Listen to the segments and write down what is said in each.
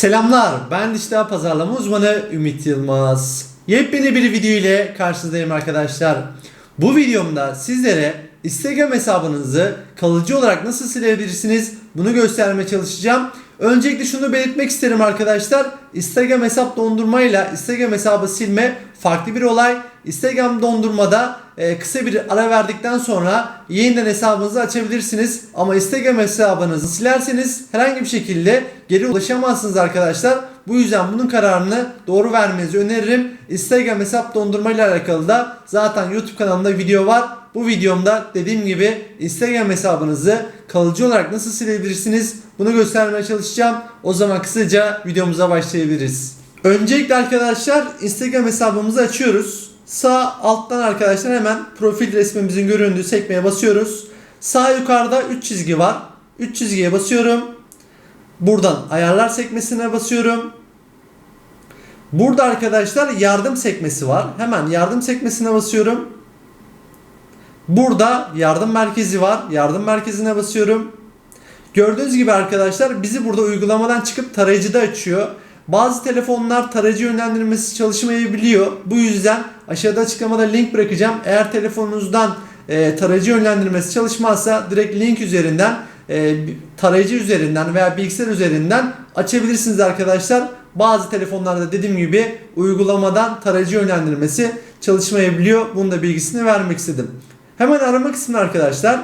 Selamlar, ben dijital pazarlama uzmanı Ümit Yılmaz. Yepyeni bir video ile karşınızdayım arkadaşlar. Bu videomda sizlere Instagram hesabınızı kalıcı olarak nasıl silebilirsiniz bunu göstermeye çalışacağım. Öncelikle şunu belirtmek isterim arkadaşlar. Instagram hesap dondurmayla Instagram hesabı silme farklı bir olay. Instagram dondurmada e, kısa bir ara verdikten sonra yeniden hesabınızı açabilirsiniz. Ama Instagram hesabınızı silerseniz herhangi bir şekilde geri ulaşamazsınız arkadaşlar. Bu yüzden bunun kararını doğru vermenizi öneririm. Instagram hesap dondurma ile alakalı da zaten YouTube kanalımda video var. Bu videomda dediğim gibi Instagram hesabınızı kalıcı olarak nasıl silebilirsiniz bunu göstermeye çalışacağım. O zaman kısaca videomuza başlayabiliriz. Öncelikle arkadaşlar Instagram hesabımızı açıyoruz. Sağ alttan arkadaşlar hemen profil resmimizin göründüğü sekmeye basıyoruz. Sağ yukarıda 3 çizgi var. 3 çizgiye basıyorum. Buradan ayarlar sekmesine basıyorum. Burada arkadaşlar yardım sekmesi var. Hemen yardım sekmesine basıyorum. Burada yardım merkezi var. Yardım merkezine basıyorum. Gördüğünüz gibi arkadaşlar bizi burada uygulamadan çıkıp tarayıcıda açıyor. Bazı telefonlar tarayıcı yönlendirmesi çalışmayabiliyor. Bu yüzden aşağıda açıklamada link bırakacağım. Eğer telefonunuzdan e, tarayıcı yönlendirmesi çalışmazsa direkt link üzerinden e, tarayıcı üzerinden veya bilgisayar üzerinden açabilirsiniz arkadaşlar. Bazı telefonlarda dediğim gibi uygulamadan tarayıcı yönlendirmesi çalışmayabiliyor. Bunun da bilgisini vermek istedim. Hemen arama kısmına arkadaşlar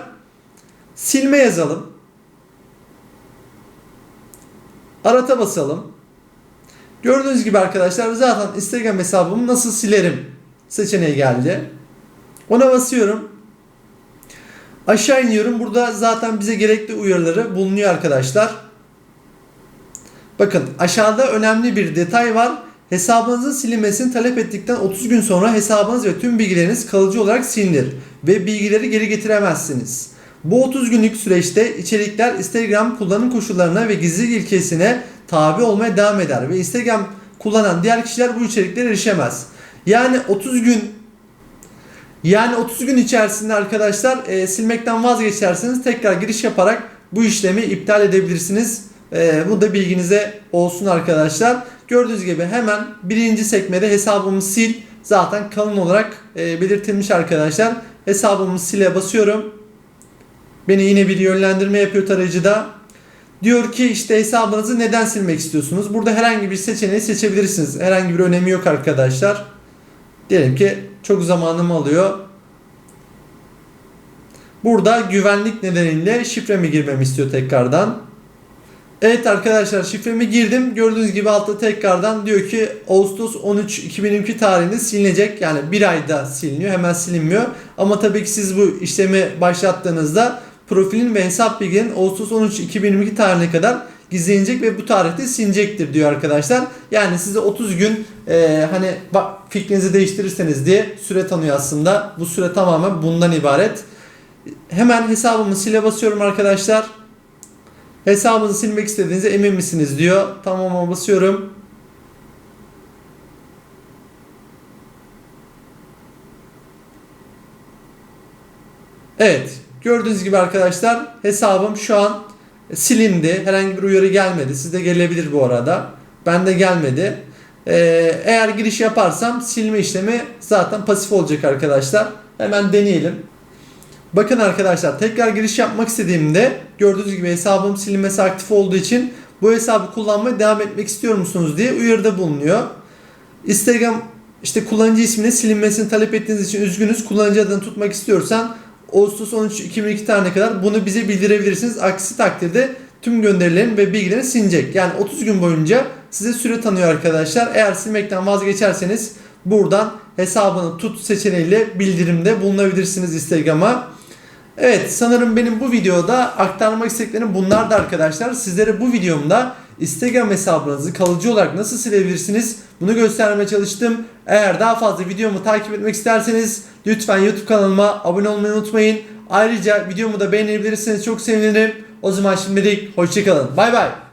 silme yazalım. Arata basalım. Gördüğünüz gibi arkadaşlar zaten Instagram hesabımı nasıl silerim seçeneği geldi. Ona basıyorum. Aşağı iniyorum. Burada zaten bize gerekli uyarıları bulunuyor arkadaşlar. Bakın aşağıda önemli bir detay var. Hesabınızın silinmesini talep ettikten 30 gün sonra hesabınız ve tüm bilgileriniz kalıcı olarak silinir ve bilgileri geri getiremezsiniz. Bu 30 günlük süreçte içerikler Instagram kullanım koşullarına ve gizli ilkesine tabi olmaya devam eder ve Instagram kullanan diğer kişiler bu içeriklere erişemez. Yani 30 gün yani 30 gün içerisinde arkadaşlar e, silmekten vazgeçerseniz tekrar giriş yaparak bu işlemi iptal edebilirsiniz. E, bu da bilginize olsun arkadaşlar. Gördüğünüz gibi hemen birinci sekmede hesabımı sil zaten kalın olarak e, belirtilmiş arkadaşlar. Hesabımı sile basıyorum. Beni yine bir yönlendirme yapıyor tarayıcıda. Diyor ki işte hesabınızı neden silmek istiyorsunuz? Burada herhangi bir seçeneği seçebilirsiniz. Herhangi bir önemi yok arkadaşlar. Diyelim ki çok zamanımı alıyor. Burada güvenlik nedeniyle şifremi girmemi istiyor tekrardan. Evet arkadaşlar şifremi girdim. Gördüğünüz gibi altta tekrardan diyor ki Ağustos 13 2022 tarihinde silinecek. Yani bir ayda siliniyor. Hemen silinmiyor. Ama tabii ki siz bu işlemi başlattığınızda profilin ve hesap bilgilerin Ağustos 13 2022 tarihine kadar gizlenecek ve bu tarihte silinecektir diyor arkadaşlar. Yani size 30 gün e, hani bak fikrinizi değiştirirseniz diye süre tanıyor aslında. Bu süre tamamen bundan ibaret. Hemen hesabımı sile basıyorum arkadaşlar. Hesabınızı silmek istediğinize emin misiniz diyor. Tamam'a basıyorum. Evet. Gördüğünüz gibi arkadaşlar hesabım şu an silindi. Herhangi bir uyarı gelmedi. Sizde gelebilir bu arada. Bende gelmedi. Ee, eğer giriş yaparsam silme işlemi zaten pasif olacak arkadaşlar. Hemen deneyelim. Bakın arkadaşlar tekrar giriş yapmak istediğimde gördüğünüz gibi hesabım silinmesi aktif olduğu için bu hesabı kullanmaya devam etmek istiyor musunuz diye uyarıda bulunuyor. Instagram işte kullanıcı isminin silinmesini talep ettiğiniz için üzgünüz. Kullanıcı adını tutmak istiyorsan Ağustos 13 2002 tarihine kadar bunu bize bildirebilirsiniz. Aksi takdirde tüm gönderilerin ve bilgilerin silinecek. Yani 30 gün boyunca size süre tanıyor arkadaşlar. Eğer silmekten vazgeçerseniz buradan hesabını tut seçeneğiyle bildirimde bulunabilirsiniz Instagram'a. Evet sanırım benim bu videoda aktarmak istediklerim bunlardı arkadaşlar. Sizlere bu videomda Instagram hesabınızı kalıcı olarak nasıl silebilirsiniz bunu göstermeye çalıştım. Eğer daha fazla videomu takip etmek isterseniz lütfen YouTube kanalıma abone olmayı unutmayın. Ayrıca videomu da beğenebilirsiniz çok sevinirim. O zaman şimdilik hoşçakalın. Bay bay.